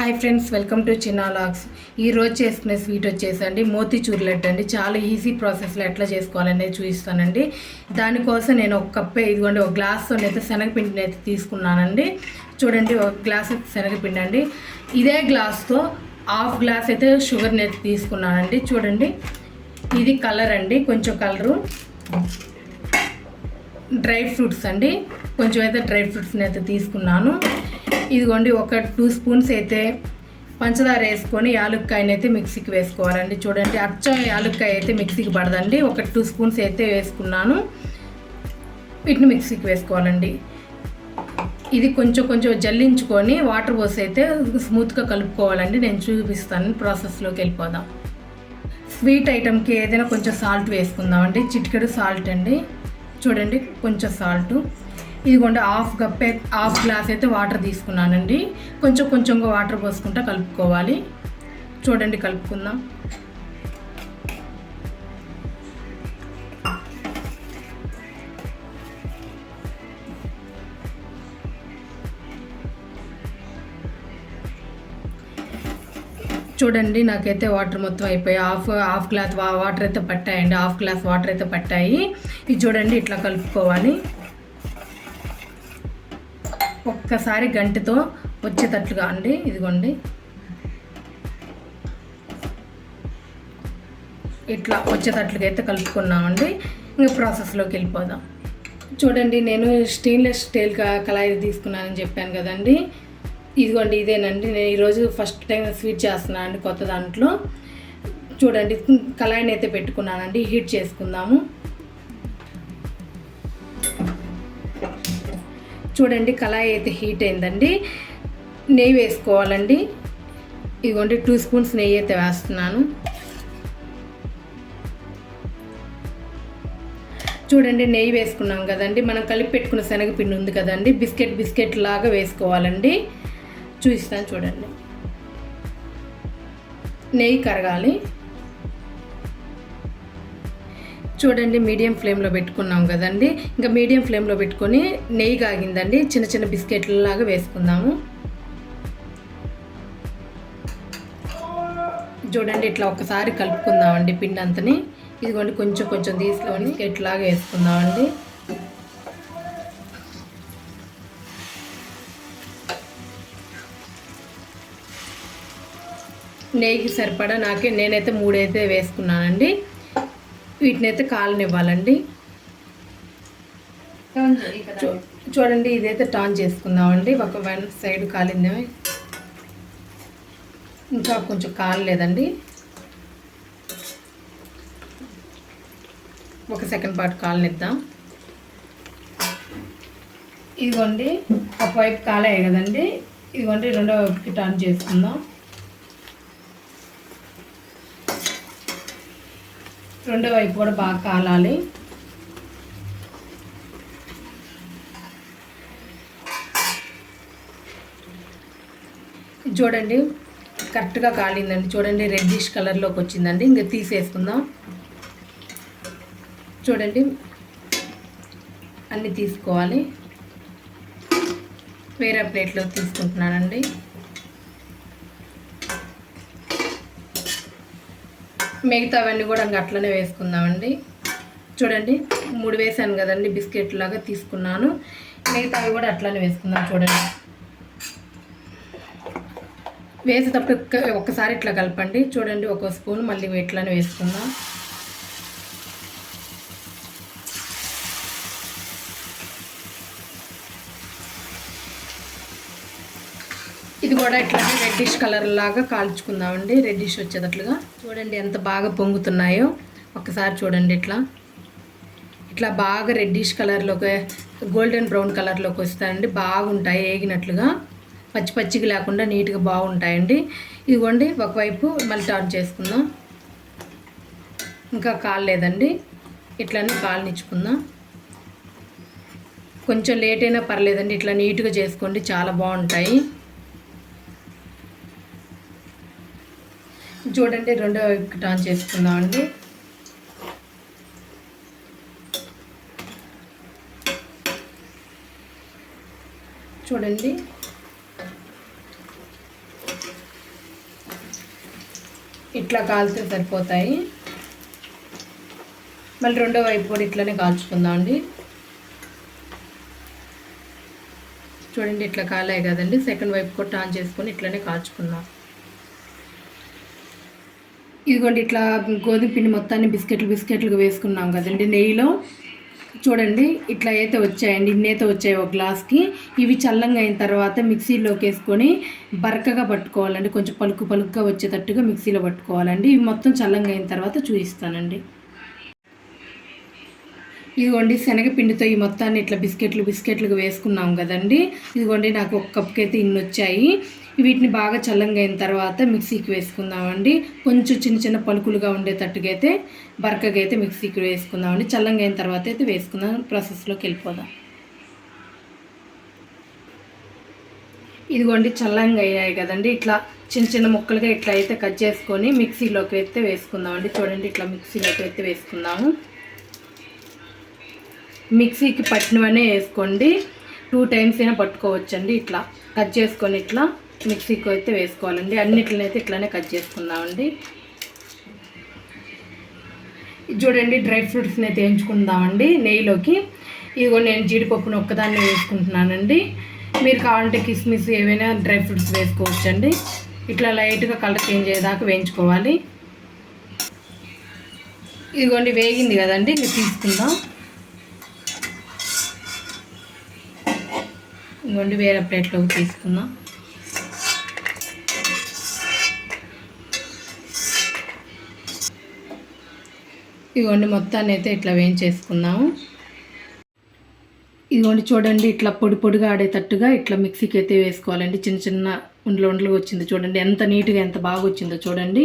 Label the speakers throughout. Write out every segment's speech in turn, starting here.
Speaker 1: Hi friends welcome to Chinna vlogs ఈరోజు చేసుకునే sweet వచ్చేసండి మోతీచూర్ లడ్డు అండి. చాలా ఈజీ ప్రాసెస్లో ఎట్లా చేసుకోవాలనేది చూపిస్తానండి. దానికోసం నేను ఒక కప్పే ఇదిగోండి ఒక గ్లాస్తో అయితే శనగపిండిని అయితే తీసుకున్నానండి. చూడండి ఒక గ్లాస్ శనగపిండి అండి. ఇదే గ్లాస్తో హాఫ్ గ్లాస్ అయితే షుగర్ని అయితే తీసుకున్నానండి. చూడండి ఇది కలర్ అండి కొంచెం కలరు డ్రై ఫ్రూట్స్ అండి కొంచెం అయితే డ్రై ఫ్రూట్స్ని అయితే తీసుకున్నాను. ఇదిగోండి ఒక టూ స్పూన్స్ అయితే పంచదార వేసుకొని యాలుక్కాయని అయితే మిక్సీకి వేసుకోవాలండి. చూడండి అచ్చం యాలుక్కాయ అయితే మిక్సీకి పడదండి. ఒక టూ స్పూన్స్ అయితే వేసుకున్నాను. వీటిని మిక్సీకి వేసుకోవాలండి. ఇది కొంచెం కొంచెం జల్లించుకొని వాటర్ పోసి అయితే స్మూత్గా కలుపుకోవాలండి. నేను చూపిస్తాను ప్రాసెస్లోకి వెళ్ళిపోదాం. స్వీట్ ఐటెంకి ఏదైనా కొంచెం సాల్ట్ వేసుకుందామండి. చిటికెడు సాల్ట్ అండి. చూడండి కొంచెం సాల్ట్. ఇదిగోండి హాఫ్ కప్ హాఫ్ గ్లాస్ అయితే వాటర్ తీసుకున్నానండి. కొంచెం కొంచెంగా వాటర్ పోసుకుంటా కలుపుకోవాలి. చూడండి కలుపుకుందాం. చూడండి నాకైతే వాటర్ మొత్తం అయిపోయి హాఫ్ హాఫ్ గ్లాస్ వాటర్ అయితే పట్టాయండి. హాఫ్ గ్లాస్ వాటర్ అయితే పట్టాయి. ఇది చూడండి ఇట్లా కలుపుకోవాలి. ఒక్కసారి గంటతో వచ్చేటట్లుగా అండి ఇదిగోండి. ఇట్లా వచ్చేటట్లుగా అయితే కలుపుకున్నామండి. ఇంకా ప్రాసెస్లోకి వెళ్ళిపోదాం. చూడండి నేను స్టెయిన్లెస్ స్టీల్ కళాయి తీసుకున్నానని చెప్పాను కదండి. ఇదిగోండి ఇదేనండి. నేను ఈరోజు ఫస్ట్ టైం స్వీట్ చేస్తున్నాను అండి కొత్త దాంట్లో. చూడండి కళాయిని అయితే పెట్టుకున్నానండి. హీట్ చేసుకుందాము. చూడండి కళాయి అయితే హీట్ అయిందండి. నెయ్యి వేసుకోవాలండి. ఇదిగోండి టూ స్పూన్స్ నెయ్యి అయితే వేస్తున్నాను. చూడండి నెయ్యి వేసుకున్నాం కదండి. మనం కలిపి పెట్టుకున్న శనగపిండి ఉంది కదండి. బిస్కెట్ బిస్కెట్ లాగా వేసుకోవాలండి. చూస్తాను చూడండి. నెయ్యి కరగాలి. చూడండి మీడియం ఫ్లేమ్లో పెట్టుకున్నాం కదండి. ఇంకా మీడియం ఫ్లేమ్లో పెట్టుకొని నెయ్యి కాగిందండి. చిన్న చిన్న బిస్కెట్లలాగా వేసుకుందాము. చూడండి ఇట్లా ఒకసారి కలుపుకుందామండి పిండి అంతని ఇదిగోండి కొంచెం కొంచెం తీసుకొని ఇట్లాగా వేసుకుందామండి. నెయ్యికి సరిపడా నాకే నేనైతే మూడైతే వేసుకున్నానండి. వీటిని అయితే కాలనివ్వాలండి చూ- చూడండి ఇదైతే టాన్ చేసుకుందామండి. ఒక వన్ సైడ్ కాలిందే ఇంకా కొంచెం కాలలేదండి ఒక సెకండ్ పాటు కాలనిద్దాం ఇదిగోండి ఒకవైపు కాలాయి కదండి. ఇదిగోండి రెండో వైపుకి టర్న్ చేసుకుందాం. రెండో వైపు కూడా బాగా కాలాలి. చూడండి కరెక్ట్గా కాలిందండి. చూడండి రెడ్డిష్ కలర్లోకి వచ్చిందండి. ఇంకా తీసేసుకుందాం. చూడండి అన్నీ తీసుకోవాలి. వేరే ప్లేట్లో తీసుకుంటున్నానండి. మిగతావన్నీ కూడా ఇంకా అట్లనే వేసుకుందామండి. చూడండి మూడు వేసాను కదండి బిస్కెట్ లాగా తీసుకున్నాను. మిగతావి కూడా అట్లనే వేసుకుందాం చూడండి. వేసేటప్పుడు ఒకసారి ఒక్కసారి ఇట్లా కలపండి. చూడండి ఒక స్పూన్ మళ్ళీ ఇట్లానే వేసుకుందాం. ఇది కూడా ఇట్లానే రెడ్డిష్ కలర్ లాగా కాల్చుకుందామండి. రెడ్డిష్ వచ్చేటట్లుగా. చూడండి ఎంత బాగా పొంగుతున్నాయో. ఒకసారి చూడండి ఇట్లా. ఇట్లా బాగా రెడ్డిష్ కలర్లోకి గోల్డెన్ బ్రౌన్ కలర్లోకి వస్తాయండి. బాగుంటాయి ఏగినట్లుగా. పచ్చి పచ్చికి లేకుండా నీట్గా బాగుంటాయండి. ఇదిగోండి ఒకవైపు మళ్ళీ టర్న్ చేసుకుందాం. ఇంకా కాలేదండి ఇట్లానే కాలనిచ్చుకుందాం. కొంచెం లేట్ అయినా పర్లేదండి. ఇట్లా నీట్గా చేసుకోండి. చాలా బాగుంటాయి. చూడండి రెండో వైపు టాన్ చేసుకుందాం చేసుకుందామండి చూడండి. ఇట్లా కాల్చి సరిపోతాయి. మళ్ళీ రెండో వైపు కూడా ఇట్లనే కాల్చుకుందాం అండి. చూడండి ఇట్లా కాలాయి కదండి. సెకండ్ వైపు కూడా ఆన్ చేసుకొని ఇట్లనే కాల్చుకుందాం. ఇదిగోండి ఇట్లా గోధుమ పిండి మొత్తాన్ని బిస్కెట్లు బిస్కెట్లుగా వేసుకున్నాం కదండి నెయ్యిలో. చూడండి ఇట్లా అయితే వచ్చాయండి ఇన్నైతే వచ్చాయి ఒక గ్లాస్కి. ఇవి చల్లంగా అయిన తర్వాత మిక్సీలోకి వేసుకొని బరకగా పట్టుకోవాలండి. కొంచెం పలుకు పలుకుగా వచ్చేటట్టుగా మిక్సీలో పట్టుకోవాలండి. ఇవి మొత్తం చల్లంగా అయిన తర్వాత చూపిస్తానండి. ఇదిగోండి శనగపిండితో ఈ మొత్తాన్ని ఇట్లా బిస్కెట్లు బిస్కెట్లుగా వేసుకున్నాం కదండి. ఇదిగోండి నాకు ఒక కప్కి అయితే ఇన్ని వచ్చాయి వీటిని బాగా చల్లంగా అయిన తర్వాత మిక్సీకి వేసుకుందామండి. కొంచెం చిన్న చిన్న పలుకులుగా ఉండేటట్టుగా అయితే బరకగా అయితే మిక్సీకి వేసుకుందామండి. చల్లంగా అయిన తర్వాత అయితే వేసుకుందాం. ప్రాసెస్లోకి వెళ్ళిపోదాం. ఇదిగోండి చల్లంగా అయ్యాయి కదండి. ఇట్లా చిన్న చిన్న ముక్కలుగా ఇట్లా అయితే కట్ చేసుకొని మిక్సీలోకి అయితే వేసుకుందామండి. చూడండి ఇట్లా మిక్సీలోకి అయితే వేసుకుందాము. మిక్సీకి పట్టినవనే వేసుకోండి. టూ టైమ్స్ అయినా పట్టుకోవచ్చండి ఇట్లా. కట్ చేసుకొని ఇట్లా మిక్సీకి అయితే వేసుకోవాలండి. అన్నిటినైతే ఇట్లానే కట్ చేసుకుందామండి. ఇది చూడండి డ్రై ఫ్రూట్స్ని అయితే వేయించుకుందామండి నెయ్యిలోకి. ఇదిగో నేను జీడిపప్పును ఒక్కదాన్ని వేసుకుంటున్నానండి. మీరు కావాలంటే కిస్మిస్ ఏవైనా డ్రై ఫ్రూట్స్ వేసుకోవచ్చండి. ఇట్లా లైట్గా కలర్ చేంజ్ అయ్యేదాకా వేయించుకోవాలి. ఇదిగోండి వేగింది కదండి. ఇది తీసుకుందాం. ఇదిగోండి వేరే ప్లేట్లోకి తీసుకుందాం. ఇదిగోండి మొత్తాన్ని అయితే ఇట్లా వేయించేసుకుందాము. ఇదిగోండి చూడండి ఇట్లా పొడి పొడిగా ఆడేటట్టుగా ఇట్లా మిక్సీకి అయితే వేసుకోవాలండి. చిన్న చిన్న ఉండలు ఉండలు వచ్చింది చూడండి. ఎంత నీట్గా ఎంత బాగా వచ్చిందో చూడండి.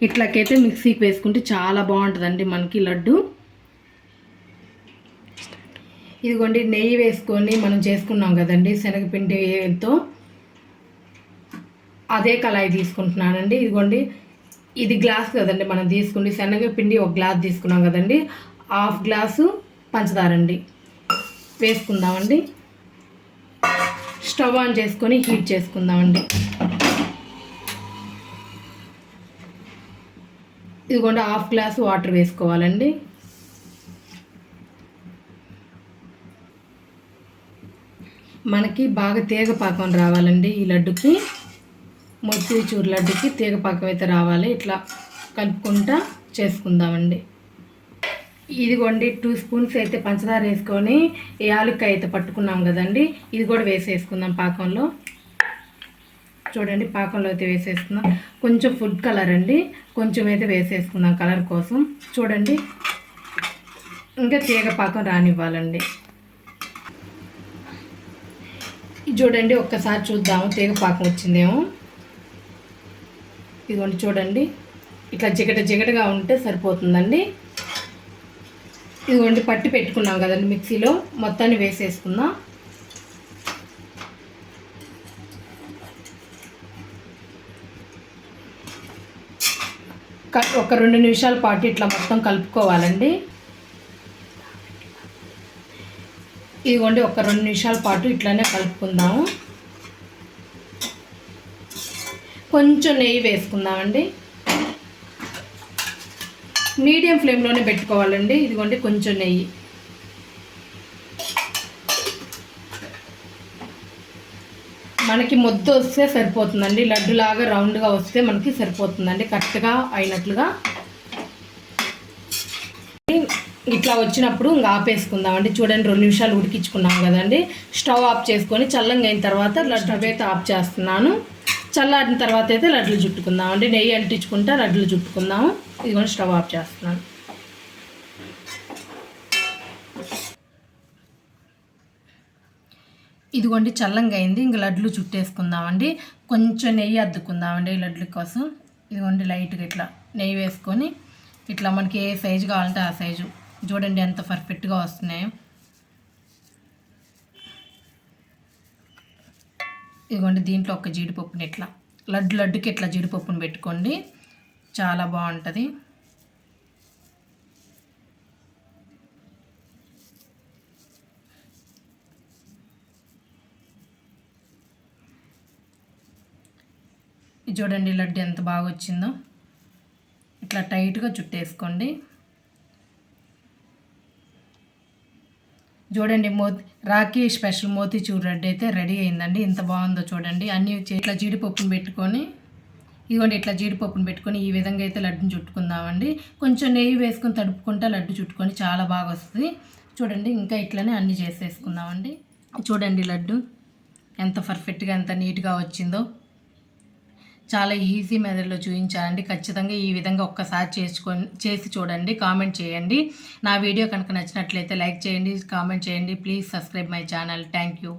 Speaker 1: ఇట్లాకైతే మిక్సీకి వేసుకుంటే చాలా బాగుంటుందండి మనకి లడ్డు. ఇదిగోండి నెయ్యి వేసుకొని మనం చేసుకున్నాం కదండి శనగపిండితో అదే కళాయి తీసుకుంటున్నానండి. ఇదిగోండి ఇది గ్లాస్ కదండి మనం తీసుకుండి శనగపిండి ఒక గ్లాస్ తీసుకున్నాం కదండి. హాఫ్ గ్లాసు పంచదార అండి. వేసుకుందామండి. స్టవ్ ఆన్ చేసుకొని హీట్ చేసుకుందామండి. ఇదిగోండి హాఫ్ గ్లాస్ వాటర్ వేసుకోవాలండి. మనకి బాగా తీగ పాకం రావాలండి ఈ లడ్డుకి. చూరు లడ్డుకి తీగ పాకం అయితే రావాలి. ఇట్లా కలుపుకుంటా చేసుకుందామండి. ఇదిగోండి టూ స్పూన్స్ అయితే పంచదార వేసుకొని యాలుక్కాయ అయితే పట్టుకున్నాం కదండి. ఇది కూడా వేసేసుకుందాం పాకంలో. చూడండి పాకంలో అయితే వేసేసుకుందాం. కొంచెం ఫుడ్ కలర్ అండి. కొంచెం అయితే వేసేసుకుందాం కలర్ కోసం. చూడండి ఇంకా తీగ పాకం రానివ్వాలండి. చూడండి ఒక్కసారి చూద్దాము. తీగ పాకం వచ్చిందేమో. ఇదిగోండి చూడండి. ఇట్లా జిగట జిగటగా ఉంటే సరిపోతుందండి. ఇదిగోండి పట్టి పెట్టుకున్నాం కదండి మిక్సీలో. మొత్తాన్ని వేసేసుకుందాం. ఒక రెండు నిమిషాల పాటు ఇట్లా మొత్తం కలుపుకోవాలండి. ఇదిగోండి ఒక రెండు నిమిషాల పాటు ఇట్లానే కలుపుకుందాము. కొంచెం నెయ్యి వేసుకుందామండి. మీడియం ఫ్లేమ్లోనే పెట్టుకోవాలండి. ఇదిగోండి కొంచెం నెయ్యి. మనకి ముద్ద వస్తే సరిపోతుందండి. లడ్డులాగా రౌండ్గా వస్తే మనకి సరిపోతుందండి. కరెక్ట్గా అయినట్లుగా ఇట్లా వచ్చినప్పుడు ఇంకా ఆపేసుకుందామండి చూడండి రెండు నిమిషాలు ఉడికించుకున్నాం కదండి. స్టవ్ ఆఫ్ చేసుకొని చల్లంగా అయిన తర్వాత స్టవ్ అయితే ఆఫ్ చేస్తున్నాను. చల్లారిన తర్వాత అయితే లడ్లు చుట్టుకుందాం అండి. నెయ్యి అంటించుకుంటా లడ్లు చుట్టుకుందాము. ఇదిగోండి స్టవ్ ఆఫ్ చేస్తున్నాను. ఇదిగోండి చల్లంగా అయింది. ఇంక లడ్లు చుట్టేసుకుందామండి కొంచెం నెయ్యి అద్దుకుందామండి లడ్ల కోసం. ఇదిగోండి లైట్గా ఇట్లా నెయ్యి వేసుకొని ఇట్లా మనకి ఏ సైజు కావాలంటే ఆ సైజు చూడండి ఎంత పర్ఫెక్ట్గా వస్తున్నాయో. ఇదిగోండి దీంట్లో ఒక జీడిపప్పుని ఇట్లా లడ్డు లడ్డుకి ఇట్లా జీడిపప్పుని పెట్టుకోండి. చాలా బాగుంటుంది. ఇది చూడండి లడ్డు ఎంత బాగా వచ్చిందో. ఇట్లా టైట్గా చుట్టేసుకోండి. చూడండి మో రాఖీ స్పెషల్ మోతీచూర్ లడ్డు అయితే రెడీ అయిందండి. ఇంత బాగుందో చూడండి. అన్ని ఇట్లా జీడిపప్పును పెట్టుకొని ఇదిగోండి ఇట్లా జీడిపప్పును పెట్టుకొని ఈ విధంగా అయితే లడ్డుని చుట్టుకుందామండి. కొంచెం నెయ్యి వేసుకొని తడుపుకుంటే లడ్డు చుట్టుకొని చాలా బాగా వస్తుంది. చూడండి ఇంకా ఇట్లనే అన్ని చేసేసుకుందామండి. చూడండి లడ్డు ఎంత పర్ఫెక్ట్గా ఎంత నీట్గా వచ్చిందో. చాలా ఈజీ మెథడ్లో చూపించానండి. ఖచ్చితంగా ఈ విధంగా ఒక్కసారి చేసుకొని చేసి చూడండి కామెంట్ చేయండి. నా వీడియో కనుక నచ్చినట్లయితే లైక్ చేయండి కామెంట్ చేయండి. Please subscribe my channel thank you